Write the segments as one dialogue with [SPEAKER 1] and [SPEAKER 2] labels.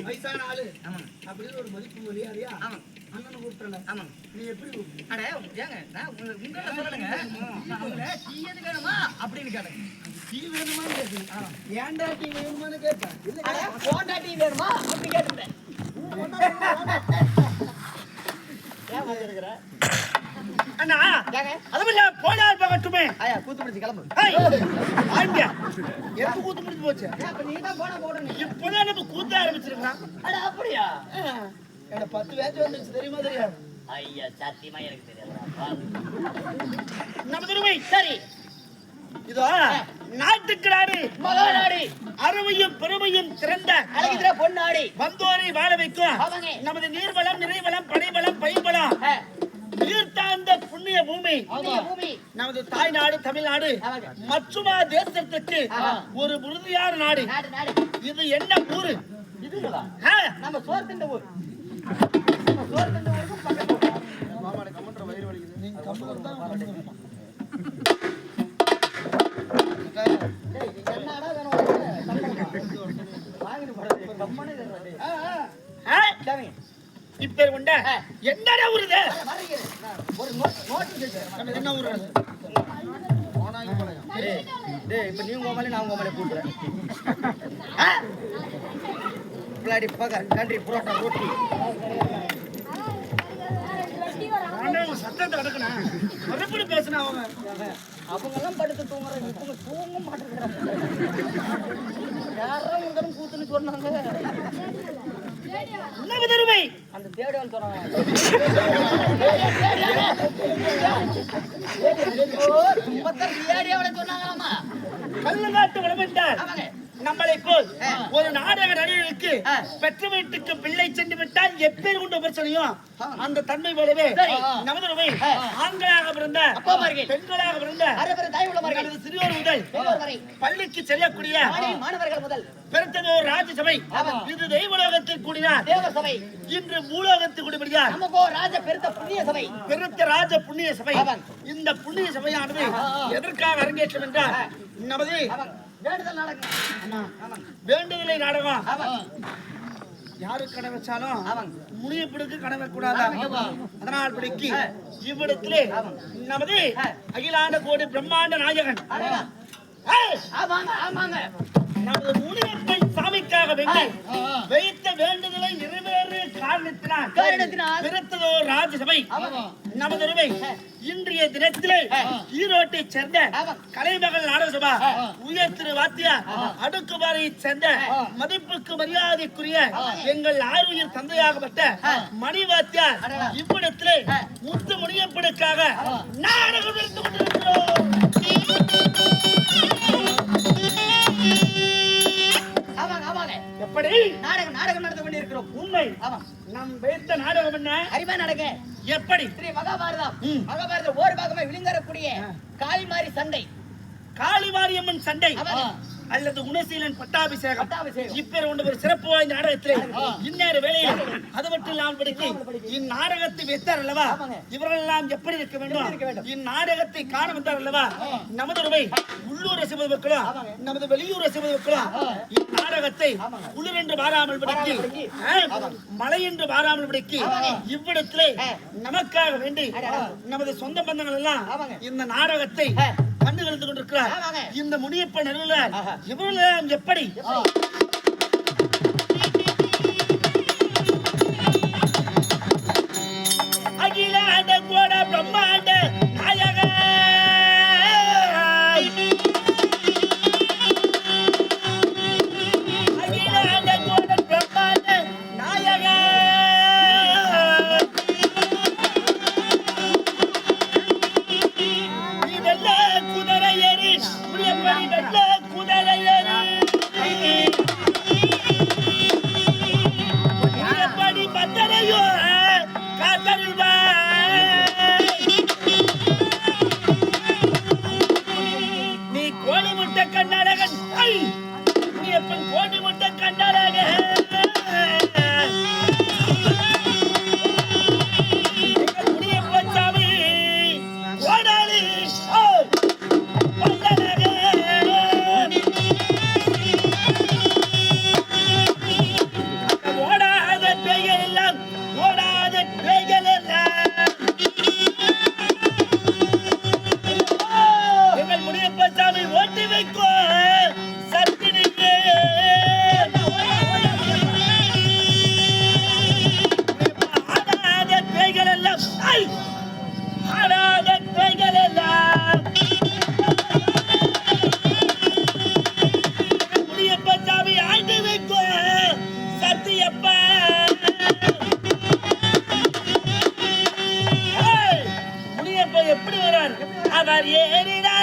[SPEAKER 1] வயசான ஆளு
[SPEAKER 2] ஆமாங்க.
[SPEAKER 1] அப்படின்னு ஒரு மதிப்பு மரியாதையா
[SPEAKER 2] ஆமாங்க.
[SPEAKER 1] அண்ணனை கூப்பிட்டல
[SPEAKER 2] ஆமாங்க.
[SPEAKER 1] நீ எப்படி
[SPEAKER 2] அட, ஏங்க, நான் உங்க- உங்களை சொல்லலைங்க. நான் உங்களை டீ எது வேணுமா அப்படின்னு கேட்டேன்.
[SPEAKER 1] டீ வேணுமான்னு கேட்பேன் ஏன்டா டீ வேணுமான்னு கேட்டேன் இல்ல
[SPEAKER 2] அட, போண்டா டீ வேணுமா அப்படின்னு கேட்டுட்டேன். ஏன் வந்திருக்கிற?
[SPEAKER 3] அண்ணா? அதுவும் இல்ல பகட்டுமே.
[SPEAKER 2] ஐயா, கூத்து கிளம்பு.
[SPEAKER 3] எப்ப கூத்து முடிஞ்சு போச்சு?
[SPEAKER 2] நீதான் போனா போடுறீங்க?
[SPEAKER 3] இப்பதான் நம்ம கூத்த ஆரம்பிச்சிருக்கான்
[SPEAKER 2] அட, அப்படியா?
[SPEAKER 1] எனக்கு பத்து பேச்சு வந்துச்சு தெரியுமா தெரியாது?
[SPEAKER 2] ஐயா, சத்தியமா எனக்கு தெரியாதுடா.
[SPEAKER 3] நம்ம திரும்பி.
[SPEAKER 2] சரி.
[SPEAKER 3] இதோ நாட்டுக்கு நாடு
[SPEAKER 2] மகாநாடி.
[SPEAKER 3] அருமையும் பெருமையும் திறந்த
[SPEAKER 2] அழகிதுர பொன்னாடி.
[SPEAKER 3] வந்தோரை வாழ வைக்கும். நமது நீர்வளம் நிறைவளம் படைவளம் பயிர்வளம்
[SPEAKER 2] ஆ,
[SPEAKER 3] நீர் தாழ்ந்த புண்ணிய பூமி. நமது தாய்நாடு தமிழ்நாடு. மற்றுமா தேசத்துக்கு
[SPEAKER 2] ஆமா.
[SPEAKER 3] ஒரு உறுதியான நாடு. இது என்ன ஊரு?
[SPEAKER 2] இதுங்களா? நம்ம சோர்த்திண்ட ஊர். நம்ம சோர்த்திண்ட ஊருக்கும் பக்கத்து ஊர்.
[SPEAKER 1] நீங்க கம்பு தான்
[SPEAKER 2] டேய், இது என்னடா வேணும் உனக்கு? வாங்கிட்டு போறது, கம்முனு இருடா டேய். ஆ, ஆ.
[SPEAKER 3] ஆ,
[SPEAKER 2] சாமி,
[SPEAKER 3] இப்பேர் உண்ட
[SPEAKER 2] ஆ.
[SPEAKER 3] என்னடா ஊரு இது
[SPEAKER 2] வரீங்க. நான் ஒரு நோட் நோட்டு கேட்கிறேன்.
[SPEAKER 3] நம்ம என்ன ஊரு
[SPEAKER 2] டேய், டேய், இப்ப நீ உங்க மேல கூட்டுறேன் பிளாடி பக கண்ட்ரி புரோட்டா ரொட்டி.
[SPEAKER 3] சத்தத்தை அடக்கணும் மறுபடி பேசினா அவங்க
[SPEAKER 2] அவங்க எல்லாம் படுத்து தூங்குறாங்க. தூங்க மாட்டேங்கிறாங்க. யாரும் உங்களும் கூத்துன்னு சொன்னாங்க.
[SPEAKER 3] தருமை
[SPEAKER 2] அந்த தேடியான்னு சொன்னாங்க சொன்னாங்களாமா?
[SPEAKER 3] கல்லுநாட்டு வளமென்றால் நம்மளை போல். ஒரு நாடக நடிகருக்கு. பெற்ற வீட்டுக்கு பிள்ளை சென்று விட்டால் எப்பேர் கொண்ட பிரச்சனையும். அந்த தன்மை போலவே
[SPEAKER 2] சரி.
[SPEAKER 3] நமது
[SPEAKER 2] ஆ.
[SPEAKER 3] ஆண்களாக பிறந்த. பெண்களாக பிறந்த சிறியோர் முதல் பள்ளிக்கு செல்லக்கூடிய
[SPEAKER 2] மாணவி மாணவர்கள் முதல்
[SPEAKER 3] பெருத்ததோர் ராஜசபை
[SPEAKER 2] ஆமா.
[SPEAKER 3] இது தெய்வலோகத்தில் கூடினார்
[SPEAKER 2] தேவ சபை
[SPEAKER 3] இன்று பூலோகத்தில் கூடிபடியார்
[SPEAKER 2] ராஜ பெருத்த புண்ணிய சபை
[SPEAKER 3] பெருத்த ராஜ புண்ணிய சபை. இந்த புண்ணிய சபையானது. எதற்காக அரங்கேற்றம் என்றால் நமது.
[SPEAKER 2] வேண்டுதல் ஆமாங்க
[SPEAKER 3] வேண்டுதலை நாடகம் யாரு கடை வச்சாலும்
[SPEAKER 2] ஆமாங்க.
[SPEAKER 3] முனியப்பிடுக்கு கடை வைக்கக்கூடாது
[SPEAKER 2] ஆமாங்க.
[SPEAKER 3] அதனால் படிக்கு. இவ்விடத்திலே. நமது. அகிலாண்ட கோடி பிரம்மாண்ட நாயகன்!
[SPEAKER 2] ஆமாங்க ஆமாங்க
[SPEAKER 3] நமது முனியப்பன் சாமிக்காக வைத்த வேண்டுதலை நிறைவேறு காரணத்தினால்
[SPEAKER 2] காரணத்தினால்?
[SPEAKER 3] ராஜசபை. நமது உரிமை இன்றைய தினத்திலே ஈரோட்டை சேர்ந்த. கலைமகள் நாடகசபா உயர் திரு வாத்தியார் அடுக்குமாரையை சேர்ந்த மதிப்புக்கு மரியாதைக்குரிய எங்கள் ஆறுயிர் தந்தையாகப்பட்ட மணி வாத்தியார் இவ்விடத்திலே முத்து முனியப்பனுக்காக நாடகம் எடுத்துக் கொண்டிருக்கிறோம். உண்மை நம் வைத்த நாடகம் என்ன?
[SPEAKER 2] அரிமா நடக்க
[SPEAKER 3] எப்படி?
[SPEAKER 2] ஸ்ரீ மகாபாரதம். மகாபாரதம் ஒரு பாகமா விழுங்கறக்கூடிய காளிமாரி சண்டை.
[SPEAKER 3] காளிமாரியம்மன் சண்டை. அல்லது குணசீலன் பட்டாபிஷேகம். இப்பேர் கொண்ட ஒரு சிறப்பு வாய்ந்த நாடகத்திலே இந்நேர வேளையில் அது மட்டும் இல்லாமல் படிக்கு இந்நாடகத்தை வைத்தார் அல்லவா. இவர்கள் எல்லாம் எப்படி இருக்க வேண்டும்? இந்நாடகத்தை காண வந்தார் அல்லவா? நமது உள்ளூர் ரசிப்பது மக்களும்
[SPEAKER 2] ஆமாங்க.
[SPEAKER 3] நமது வெளியூர் ரசிப்பது மக்களும்
[SPEAKER 2] ஆமாங்க.
[SPEAKER 3] குளிர் என்று வாராமல் படிக்கு. மழை என்று வாராமல் படிக்கு இவ்விடத்திலே. நமக்காக வேண்டி. நமது சொந்த பந்தங்கள் எல்லாம். இந்த நாடகத்தை. கண்டு கலந்து கொண்டிருக்கிறார். இந்த முனியப்ப நடுவில்
[SPEAKER 2] ஆஹா.
[SPEAKER 3] இவர்கள் எப்படி எப்படி வரார் அவர் ஏறினார்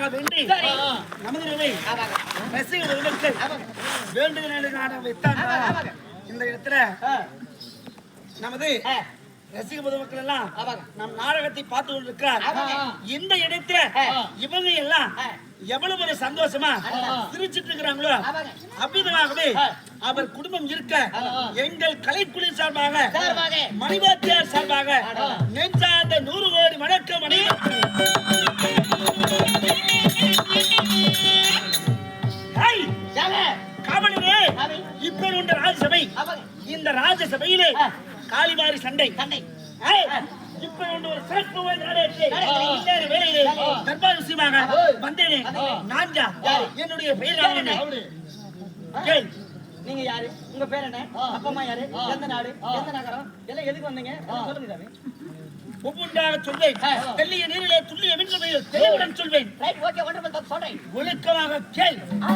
[SPEAKER 3] முனியப்பனுக்காக வேண்டி
[SPEAKER 2] சரி.
[SPEAKER 3] நமது நிலை
[SPEAKER 2] ஆமாங்க.
[SPEAKER 3] ரசிகர்களுக்கு
[SPEAKER 2] ஆமாங்க.
[SPEAKER 3] வேண்டுகிற நாடகம்
[SPEAKER 2] ஆமாங்க.
[SPEAKER 3] இந்த இடத்துல. நமது. ரசிக பொதுமக்கள் எல்லாம். நம் நாடகத்தை பார்த்து கொண்டிருக்கிறார். இந்த இடத்துல. இவங்க எல்லாம். எவ்வளவு ஒரு சந்தோஷமா சிரிச்சிட்டு இருக்கிறாங்களோ. அவ்விதமாகவே அவர் குடும்பம் இருக்க எங்கள் கலைக்குழு சார்பாக. மணிவாத்தியார் சார்பாக நெஞ்சார்ந்த நூறு கோடி வணக்கம் மணி உண்ட ராஜசபை. இந்த ராஜசபையிலே. காளிமாரி சண்டை.
[SPEAKER 2] சண்டை.
[SPEAKER 3] இப்ப ஒரு சிறப்பு வேளையிலே தர்பார் விஷயமாக வந்தேனே. நான்ஜா என்னுடைய பெயர். கேள்.
[SPEAKER 2] நீங்க யாரு? உங்க பேர் என்ன? அப்பா அம்மா யாரு? எந்த நாடு? எந்த நகரம்? எல்லாம் எதுக்கு வந்தீங்க? சொல்லுங்க சாமி.
[SPEAKER 3] ஒவ்வொன்றாக சொல்வேன். தெல்லிய நீரிலே துல்லிய மின்னுமையில் தெளிவுடன் சொல்வேன்.
[SPEAKER 2] ரைட் ஓகே ஒன்றரை சொல்றேன்.
[SPEAKER 3] ஒழுக்கமாக கேள்.
[SPEAKER 2] ஆ,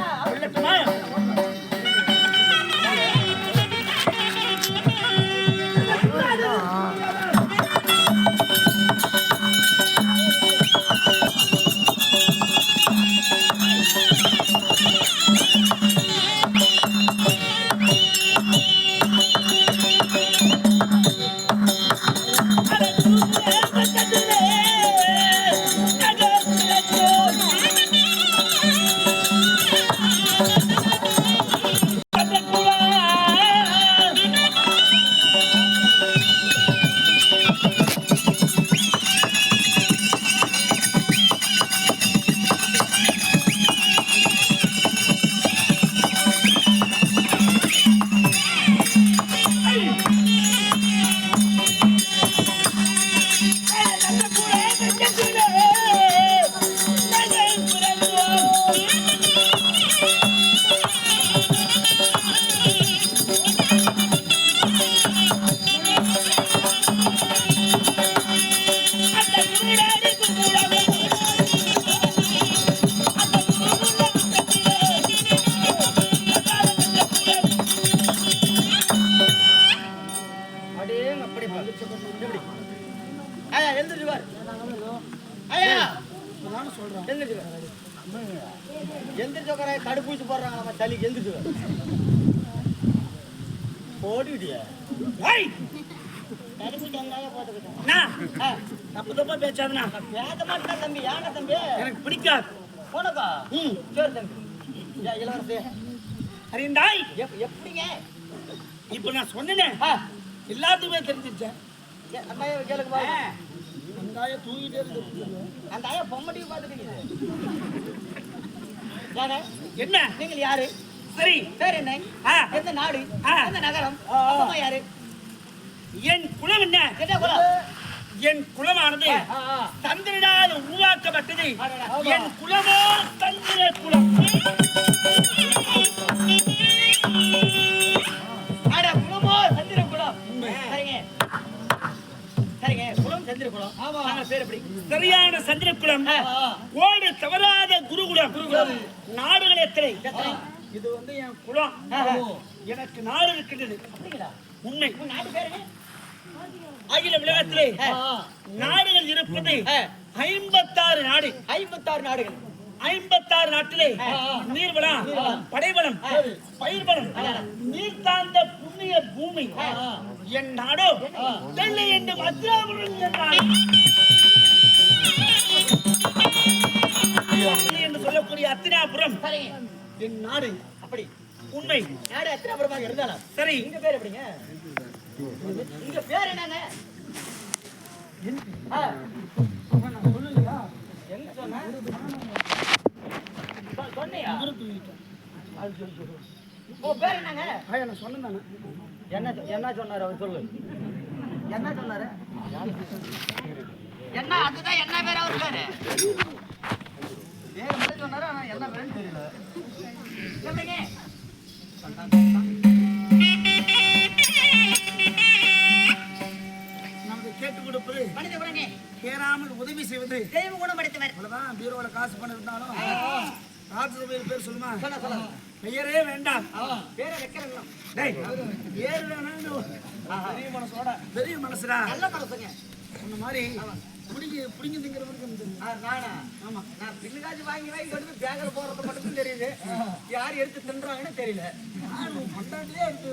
[SPEAKER 1] நானும்
[SPEAKER 2] பாரு எந்திரிச்சு உட்கார தடுப்பூசி போடுறாங்க நம்ம சளிக்கு எந்திரிச்சு
[SPEAKER 3] நான் தப்பு தப்பா பேசாதனா
[SPEAKER 2] பேச மாட்டேன் தம்பி ஏன்டா தம்பி.
[SPEAKER 3] எனக்கு பிடிக்காது.
[SPEAKER 2] போனப்பா.
[SPEAKER 3] ம்.
[SPEAKER 2] சரி தம்பி. இளவரசி
[SPEAKER 3] அறிந்தாய்
[SPEAKER 2] எப்- எப்படிங்க?
[SPEAKER 3] இப்ப நான் சொன்னேனே. எல்லாத்துக்குமே தெரிஞ்சிச்சேன்
[SPEAKER 2] ஐயா கேளுங்க
[SPEAKER 1] தூங்கிட்டே இருக்கு
[SPEAKER 2] அந்த ஐயா பொம்மட்டியும் பார்த்துட்டீங்க யாரு?
[SPEAKER 3] என்ன?
[SPEAKER 2] நீங்கள் யாரு?
[SPEAKER 3] சரி.
[SPEAKER 2] பேர் என்ன. எந்த நாடு. எந்த நகரம்? அப்பா யாரு?
[SPEAKER 3] என் குலம் என்ன?
[SPEAKER 2] என்ன குலம்?
[SPEAKER 3] என் குலமானது. சந்திரனால் உருவாக்கப்பட்டது. என் குலமோ சந்திர குலம். சரியான சந்திர குலம்
[SPEAKER 2] ஆ.
[SPEAKER 3] ஓடு தவறாத குருகுலம். நாடுகள் எத்தனை? இது வந்து என் குலம். எனக்கு நாடு இருக்கின்றது. உண்மை. அகில உலகத்திலே. நாடுகள் இருப்பது. ஐம்பத்தாறு நாடு.
[SPEAKER 2] ஐம்பத்தாறு நாடுகள்.
[SPEAKER 3] ஐம்பத்தாறு நாட்டிலே. நீர்வளம் படைவளம் பயிர்வளம் நீர் தாழ்ந்த புண்ணிய பூமி. என் நாடோ தென்னை என்று தென்னை என்று சொல்லக்கூடிய அத்தினாபுரம். என் நாடு.
[SPEAKER 2] அப்படி.
[SPEAKER 3] உண்மை.
[SPEAKER 2] நாடு எத்தனை அப்புறமாக இருந்தாலும்.
[SPEAKER 3] சரி.
[SPEAKER 2] உங்க பேர் எப்படிங்க? உங்க பேர் என்னங்க? சொ- சொன்னியா? பேர் என்னங்க?
[SPEAKER 1] நான் சொன்னேன்
[SPEAKER 2] என்ன என்ன சொன்னாரு அவர் சொல்லு. என்ன சொன்னாரு? என்ன அதுதான் என்ன பேர் அவர் பேரு? பேர் மட்டும் சொன்னாரு? ஆனா என்ன பேருன்னு தெரியல.
[SPEAKER 3] நமக்கு கேட்டுக் கொடுப்பது
[SPEAKER 2] மனித குணமே
[SPEAKER 3] கேராமல் உதவி செய்வது.
[SPEAKER 2] தெய்வ குணம் படைத்தவர்
[SPEAKER 3] அவ்வளவுதான். பீரோல காசு பணம் இருந்தாலும் ராஜசபையில் பேர் சொல்லுமா?
[SPEAKER 2] சொல்ல சொல்ல.
[SPEAKER 3] பெயரே வேண்டாம்.
[SPEAKER 2] பேரை வைக்கிறேன்
[SPEAKER 3] டேய் பேரு வேணாம்
[SPEAKER 2] பெரிய மனசோட.
[SPEAKER 3] பெரிய மனசுடா.
[SPEAKER 2] நல்ல மனசுங்க.
[SPEAKER 3] உன்ன மாதிரி புடிங்கி புடிங்கி
[SPEAKER 2] திங்கிறவனுக்கு நானா? ஆமா. நான் பில்லு வாங்கி வாங்கி கொண்டு பேக்கில் போடுறது மட்டும் தெரியுது. யார் எடுத்து தின்றாங்கன்னு தெரியல.
[SPEAKER 3] யாரும் கொண்டாட்டிலே
[SPEAKER 2] எடுத்து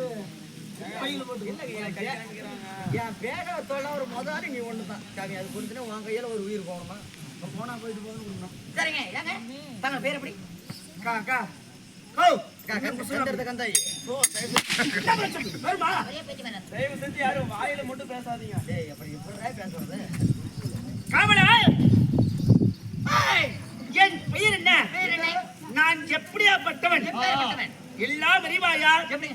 [SPEAKER 2] என் பேக தொல்லை ஒரு முதலாளி நீ ஒன்று தான் சாமி அது கொடுத்துனா உன் கையில் ஒரு உயிர் போகணுமா? போனா போயிட்டு போகணும்
[SPEAKER 4] சரிங்க ஏங்க? தங்க பேர் எப்படி?
[SPEAKER 2] அக்கா அக்கா தயவு செஞ்சு. யாரும் வாயில மட்டும் பேசாதீங்க.
[SPEAKER 4] பேசுறது?
[SPEAKER 5] காமனா என் பெயர் என்ன? நான் எப்படியாப்பட்டவன்?
[SPEAKER 3] எல்லா மறிவாயா எப்படி